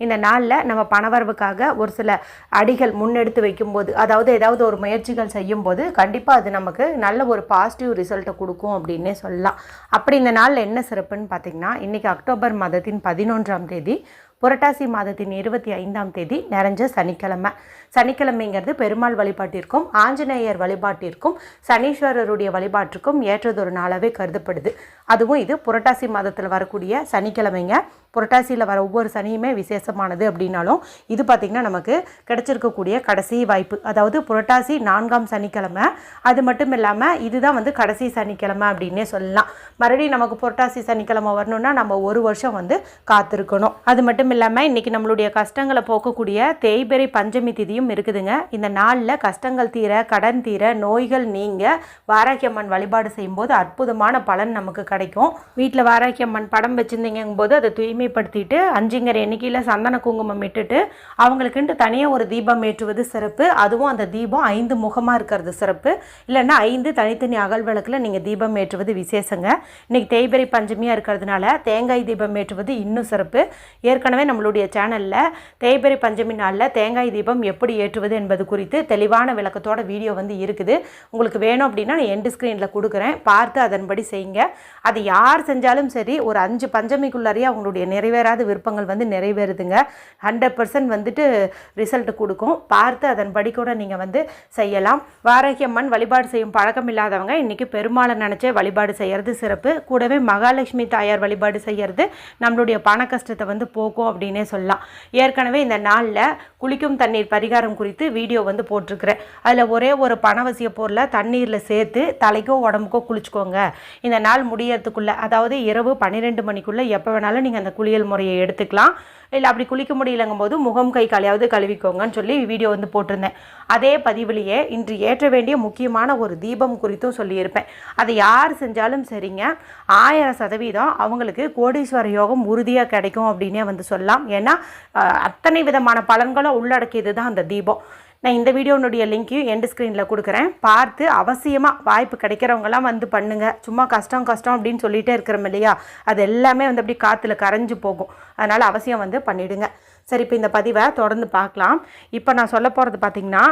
இந்த நாளில் நம்ம பணவரவுக்காக ஒரு சில அடிகள் முன்னெடுத்து வைக்கும்போது அதாவது ஏதாவது ஒரு முயற்சிகள் செய்யும்போது கண்டிப்பாக அது நமக்கு நல்ல ஒரு பாசிட்டிவ் ரிசல்ட்டை கொடுக்கும் அப்படின்னே சொல்லலாம். அப்படி இந்த நாளில் என்ன சிறப்புன்னு பார்த்தீங்கன்னா இன்றைக்கி அக்டோபர் மாதத்தின் பதினொன்றாம் தேதி புரட்டாசி மாதத்தின் இருபத்தி ஐந்தாம் தேதி நிறைஞ்ச சனிக்கிழமை. சனிக்கிழமைங்கிறது பெருமாள் வழிபாட்டிற்கும் ஆஞ்சநேயர் வழிபாட்டிற்கும் சனீஸ்வரருடைய வழிபாட்டிற்கும் ஏற்றதொரு நாளாகவே கருதப்படுது. அதுவும் இது புரட்டாசி மாதத்தில் வரக்கூடிய சனிக்கிழமைங்க. புரட்டாசியில் வர ஒவ்வொரு சனியுமே விசேஷமானது அப்படின்னாலும் இது பார்த்திங்கன்னா நமக்கு கிடைச்சிருக்கக்கூடிய கடைசி வாய்ப்பு. அதாவது புரட்டாசி நான்காம் சனிக்கிழமை. அது மட்டும் இல்லாமல் இதுதான் வந்து கடைசி சனிக்கிழமை அப்படின்னே சொல்லலாம். மறுபடியும் நமக்கு புரட்டாசி சனிக்கிழமை வரணும்னா நம்ம ஒரு வருஷம் வந்து காத்திருக்கணும். அது மட்டும் இல்லாமல் இன்றைக்கி நம்மளுடைய கஷ்டங்களை போக்கக்கூடிய தேய்பிறை பஞ்சமி திதியும் இருக்குதுங்க. இந்த நாளில் கஷ்டங்கள் தீர கடன் தீர நோய்கள் நீங்க வாராகியம்மன் வழிபாடு செய்யும்போது அற்புதமான பலன் நமக்கு கிடைக்கும். வீட்டில் வாராகியம்மன் படம் வச்சுருந்தீங்கும் போது அதை தூய்மைப்படுத்திட்டு அஞ்சுங்கிற எண்ணிக்கையில் சந்தன குங்குமம் இட்டுட்டு அவங்களுக்குன்ட்டு தனியாக ஒரு தீபம் ஏற்றுவது சிறப்பு. அதுவும் அந்த தீபம் ஐந்து முகமாக இருக்கிறது சிறப்பு. இல்லைன்னா ஐந்து தனித்தனி அகல் விளக்கில் நீங்கள் தீபம் ஏற்றுவது விசேஷங்க. இன்னைக்கு தேய்பிறை பஞ்சமியாக இருக்கிறதுனால தேங்காய் தீபம் ஏற்றுவது இன்னும் சிறப்பு. ஏற்கனவே நம்மளுடைய சேனலில் தேய்பிறை பஞ்சமி நாளில் தேங்காய் தீபம் எப்படி ஏற்றுவது என்பது குறித்து தெளிவான விளக்கத்தோட வீடியோ வந்து இருக்குது. உங்களுக்கு வேணும் அப்படின்னா நான் எண்டு ஸ்க்ரீனில் கொடுக்குறேன். பார்த்து அதன்படி செய்யுங்க. அது யார் செஞ்சாலும் சரி ஒரு அஞ்சு பஞ்சமிக்குள்ளாரியே அவங்களுடைய நிறைவேறாத விருப்பங்கள் வந்து நிறைவேறுதுங்க. ஹண்ட்ரட் பர்சன்ட் வந்துட்டு ரிசல்ட் கொடுக்கும். பார்த்து அதன்படி கூட நீங்கள் வந்து செய்யலாம். வாரகியம்மன் வழிபாடு செய்யும் பழக்கம் இல்லாதவங்க இன்றைக்கி பெருமாளை நினச்சே வழிபாடு செய்கிறது சிறப்பு. கூடவே மகாலட்சுமி தாயார் வழிபாடு செய்கிறது நம்மளுடைய பண கஷ்டத்தை வந்து போக்கும் அப்படின்னே சொல்லலாம். ஏற்கனவே இந்த நாளில் குளிக்கும் தண்ணீர் பரிகாரம் குறித்து வீடியோ வந்து போட்டிருக்கிறேன். அதில் ஒரே ஒரு பணவசிய பொருளை தண்ணீரில் சேர்த்து தலைக்கோ உடம்புக்கோ குளிச்சுக்கோங்க. இந்த நாள் முடியறதுக்குள்ளே அதாவது இரவு பன்னிரெண்டு மணிக்குள்ளே எப்போ வேணாலும் நீங்கள் அந்த குளியல் முறையை எடுத்துக்கலாம். இல்லை அப்படி குளிக்க முடியலங்கும் போது முகம் கை காலையாவது கழுவிக்கோங்கன்னு சொல்லி வீடியோ வந்து போட்டிருந்தேன். அதே பதிவிலேயே இன்று ஏற்ற வேண்டிய முக்கியமான ஒரு தீபம் குறித்தும் சொல்லியிருப்பேன். அதை யார் செஞ்சாலும் சரிங்க. ஆயிரம் சதவீதம் அவங்களுக்கு கோடீஸ்வர யோகம் உறுதியாக கிடைக்கும் அப்படின்னே வந்து சொல்லலாம். ஏன்னா அத்தனை விதமான பலன்களும் உள்ளடக்கியது தான் அந்த தீபம். நான் இந்த வீடியோனுடைய லிங்க்கையும் எண்டு ஸ்க்ரீனில் கொடுக்குறேன். பார்த்து அவசியமாக வாய்ப்பு கிடைக்கிறவங்கலாம் வந்து பண்ணுங்கள் சும்மா கஷ்டம் கஷ்டம் அப்படின்னு சொல்லிகிட்டே இருக்கிறோம் இல்லையா? அது எல்லாமே வந்து அப்படி காற்றுல கரைஞ்சு போகும். அதனால் அவசியம் வந்து பண்ணிவிடுங்க சரி இப்போ இந்த பதிவை தொடர்ந்து பார்க்கலாம். இப்போ நான் சொல்ல போகிறது பார்த்திங்கன்னா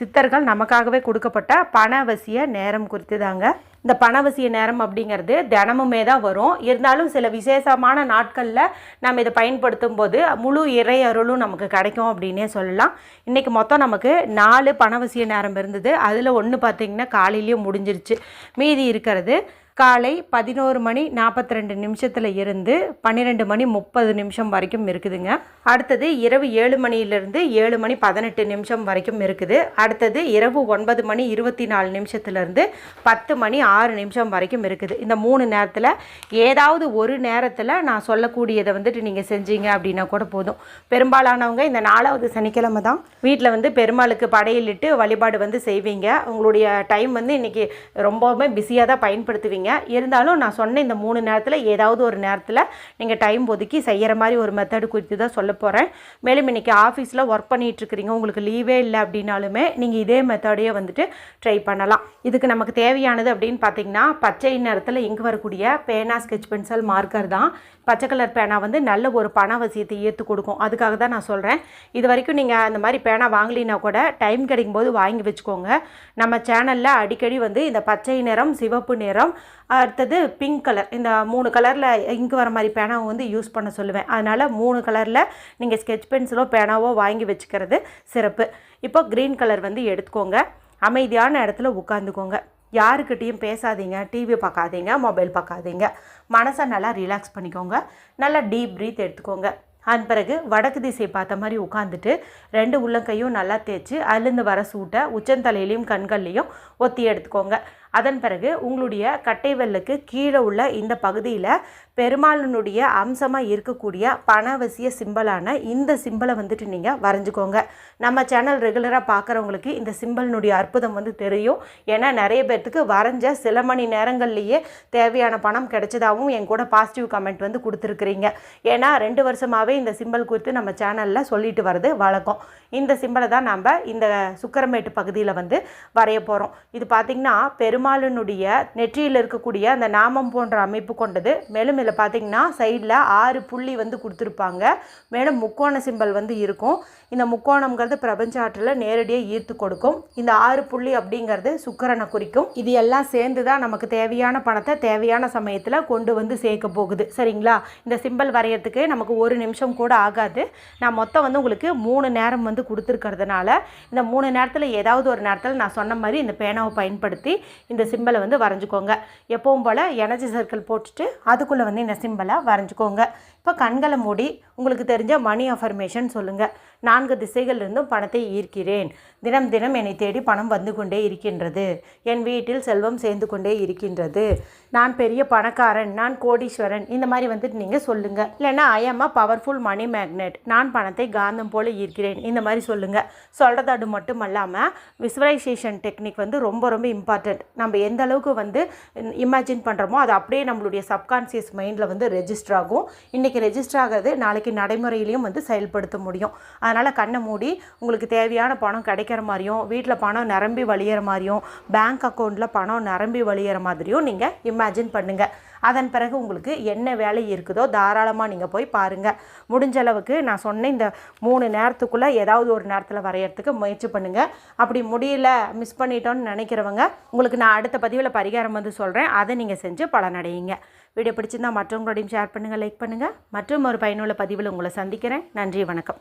சித்தர்கள் நமக்காகவே கொடுக்கப்பட்ட பணவசிய நேரம் குறித்து தாங்க இந்த பணவசிய நேரம் அப்படிங்கிறது தினமுமே தான் வரும். இருந்தாலும் சில விசேஷமான நாட்களில் நம்ம இதை பயன்படுத்தும் போது முழு இறை அருளும் நமக்கு கிடைக்கும் அப்படின்னே சொல்லலாம். இன்றைக்கி மொத்தம் நமக்கு நாலு பணவசிய நேரம் இருந்தது. அதில் ஒன்று பார்த்திங்கன்னா காலையிலேயே முடிஞ்சிருச்சு. மீதி இருக்கிறது காலை பதினோரு மணி நாற்பத்தி ரெண்டு நிமிஷத்தில் இருந்து பன்னிரெண்டு மணி முப்பது நிமிஷம் வரைக்கும் இருக்குதுங்க. அடுத்தது இரவு ஏழு மணியிலிருந்து ஏழு மணி பதினெட்டு நிமிஷம் வரைக்கும் இருக்குது. அடுத்தது இரவு ஒன்பது மணி இருபத்தி நாலு நிமிஷத்துலேருந்து பத்து மணி ஆறு நிமிஷம் வரைக்கும் இருக்குது. இந்த மூணு நேரத்தில் ஏதாவது ஒரு நேரத்தில் நான் சொல்லக்கூடியதை வந்துட்டு நீங்கள் செஞ்சீங்க அப்படின்னா கூட போதும். பெரும்பாலானவங்க இந்த நாலாவது சனிக்கிழமை தான் வீட்டில் வந்து பெருமாளுக்கு படையிலிட்டு வழிபாடு வந்து செய்வீங்க. உங்களுடைய டைம் வந்து இன்றைக்கி ரொம்பவுமே பிஸியாக தான் பயன்படுத்துவீங்க. இருந்தாலும் நான் சொன்ன இந்த மூணு நேரத்தில் ஏதாவது ஒரு நேரத்தில் நீங்கள் டைம் ஒதுக்கி செய்கிற மாதிரி ஒரு மெத்தடு குறித்து தான் சொல்ல போகிறேன் மேலும் இன்றைக்கி ஆஃபீஸில் ஒர்க் பண்ணிகிட்ருக்கிறீங்க உங்களுக்கு லீவே இல்லை அப்படின்னாலுமே நீங்கள் இதே மெத்தடையே வந்துட்டு ட்ரை பண்ணலாம். இதுக்கு நமக்கு தேவையானது அப்படின்னு பார்த்தீங்கன்னா பச்சை நிறத்தில் இங்கு வரக்கூடிய பேனா ஸ்கெச் பென்சில் மார்க்கர் தான். பச்சை கலர் பேனா வந்து நல்ல ஒரு பண வசியத்தை ஏற்று கொடுக்கும். அதுக்காக தான் நான் சொல்கிறேன் இது வரைக்கும் நீங்கள் அந்த மாதிரி பேனா வாங்கலினா கூட டைம் கிடைக்கும் போது வாங்கி வச்சுக்கோங்க. நம்ம சேனலில் அடிக்கடி வந்து இந்த பச்சை நிறம் சிவப்பு நிறம் அடுத்தது பிங்க் கலர் இந்த மூணு கலரில் இங்கு வர மாதிரி பேனாவை வந்து யூஸ் பண்ண சொல்லுவேன். அதனால் மூணு கலரில் நீங்கள் ஸ்கெச் பென்சிலோ பேனாவோ வாங்கி வச்சுக்கிறது சிறப்பு. இப்போ க்ரீன் கலர் வந்து எடுத்துக்கோங்க. அமைதியான இடத்துல உட்காந்துக்கோங்க யாருக்கிட்டேயும் பேசாதீங்க டிவி பார்க்காதீங்க மொபைல் பார்க்காதீங்க. மனசை நல்லா ரிலாக்ஸ் பண்ணிக்கோங்க. நல்லா டீப் ப்ரீத் எடுத்துக்கோங்க. அதன் பிறகு வடக்கு திசை பார்த்த மாதிரி உட்காந்துட்டு ரெண்டு உள்ளங்கையும் நல்லா தேய்ச்சி அதுலேருந்து வர சூட்டை உச்சந்தலையிலையும் கண்கள்லையும் ஒத்தி எடுத்துக்கோங்க. அதன் பிறகு உங்களுடைய கட்டை வெல்லுக்கு கீழே உள்ள இந்த பகுதியில் பெருமாளினுடைய அம்சமாக இருக்கக்கூடிய பணவசிய சிம்பலான இந்த சிம்பலை வந்துட்டு நீங்கள் வரைஞ்சிக்கோங்க. நம்ம சேனல் ரெகுலராக பார்க்குறவங்களுக்கு இந்த சிம்பலினுடைய அற்புதம் வந்து தெரியும். ஏன்னா நிறைய பேர்த்துக்கு வரைஞ்ச சில மணி நேரங்கள்லேயே தேவையான பணம் கிடைச்சதாகவும் என் கூட பாசிட்டிவ் கமெண்ட் வந்து கொடுத்துருக்குறீங்க. ஏன்னா ரெண்டு வருஷமாகவே இந்த சிம்பல் குறித்து நம்ம சேனலில் சொல்லிட்டு வர்றது வழக்கம். இந்த சிம்பலை தான் நம்ம இந்த சுக்கரமேட்டு பகுதியில் வந்து வரைய போகிறோம் இது பார்த்திங்கன்னா பெருமாளினுடைய நெற்றியில் இருக்கக்கூடிய அந்த நாமம் போன்ற அமைப்பு கொண்டது. மேலும் இதில் பார்த்தீங்கன்னா சைடில் ஆறு புள்ளி வந்து கொடுத்துருப்பாங்க. மேலும் முக்கோண சிம்பல் வந்து இருக்கும். இந்த முக்கோணங்கிறது பிரபஞ்ச ஆற்றில் நேரடியாக ஈர்த்து கொடுக்கும். இந்த ஆறு புள்ளி அப்படிங்கிறது சுக்கரனை குறிக்கும். இது எல்லாம் சேர்ந்து தான் நமக்கு தேவையான பணத்தை தேவையான சமயத்தில் கொண்டு வந்து சேர்க்க போகுது. சரிங்களா? இந்த சிம்பல் வரையறதுக்கு நமக்கு ஒரு நிமிஷம் கூட ஆகாது. நான் மொத்தம் வந்து உங்களுக்கு மூணு நேரம் வந்து கொடுத்துருக்கறதுனால இந்த மூணு நேரத்தில் ஏதாவது ஒரு நேரத்தில் நான் சொன்ன மாதிரி இந்த பேனாவை பயன்படுத்தி இந்த சிம்பலை வந்து வரைஞ்சிக்கோங்க. எப்பவும் போல் எனர்ஜி சர்க்கிள் போட்டுட்டு அதுக்குள்ளே வந்து இந்த சிம்பலாக வரைஞ்சிக்கோங்க. இப்போ கண்களை மூடி உங்களுக்கு தெரிஞ்ச மணி அஃபர்மேஷன் சொல்லுங்கள் நான்கு திசைகளிலிருந்தும் பணத்தை ஈர்க்கிறேன். தினம் தினம் என்னை தேடி பணம் வந்து கொண்டே இருக்கின்றது. என் வீட்டில் செல்வம் சேர்ந்து கொண்டே இருக்கின்றது. நான் பெரிய பணக்காரன் நான் கோடீஸ்வரன் இந்த மாதிரி வந்துட்டு நீங்கள் சொல்லுங்கள் இல்லைன்னா I'm a powerful money magnet நான் பணத்தை காந்தம் போல் ஈர்க்கிறேன். இந்த மாதிரி சொல்லுங்கள் சொல்கிறது மட்டும் இல்லாமல் விசுவலைசேஷன் டெக்னிக் வந்து ரொம்ப ரொம்ப இம்பார்ட்டண்ட் நம்ம எந்த அளவுக்கு வந்து இமேஜின் பண்ணுறோமோ அது அப்படியே நம்மளுடைய சப்கான்சியஸ் மைண்டில் வந்து ரெஜிஸ்டர் ஆகும். இன்றைக்கி ரெஜிஸ்டர் ஆகிறது நாளைக்கு நடைமுறையிலையும் வந்து செயல்படுத்த முடியும். அதனால் கண்ணை மூடி உங்களுக்கு தேவையான பணம் கிடைக்கிற மாதிரியும் வீட்டில் பணம் நிரம்பி வழியிற மாதிரியும் பேங்க் அக்கௌண்ட்டில் பணம் நிரம்பி வழியிற மாதிரியும் நீங்கள் இமேஜின் பண்ணுங்கள் அதன் பிறகு உங்களுக்கு என்ன வேலை இருக்குதோ தாராளமாக நீங்கள் போய் பாருங்கள் முடிஞ்ச அளவுக்கு நான் சொன்ன இந்த மூணு நேரத்துக்குள்ளே ஏதாவது ஒரு நேரத்தில் வரையறதுக்கு முயற்சி பண்ணுங்கள் அப்படி முடியல மிஸ் பண்ணிட்டோன்னு நினைக்கிறவங்க உங்களுக்கு நான் அடுத்த பதிவில் பரிகாரம் வந்து சொல்கிறேன் அதை நீங்கள் செஞ்சு பலனடையுங்க. வீடியோ பிடிச்சிருந்தால் மற்றவங்களோடையும் ஷேர் பண்ணுங்கள் லைக் பண்ணுங்கள் மற்றும் ஒரு பயனுள்ள பதிவில் உங்களை சந்திக்கிறேன். நன்றி வணக்கம்.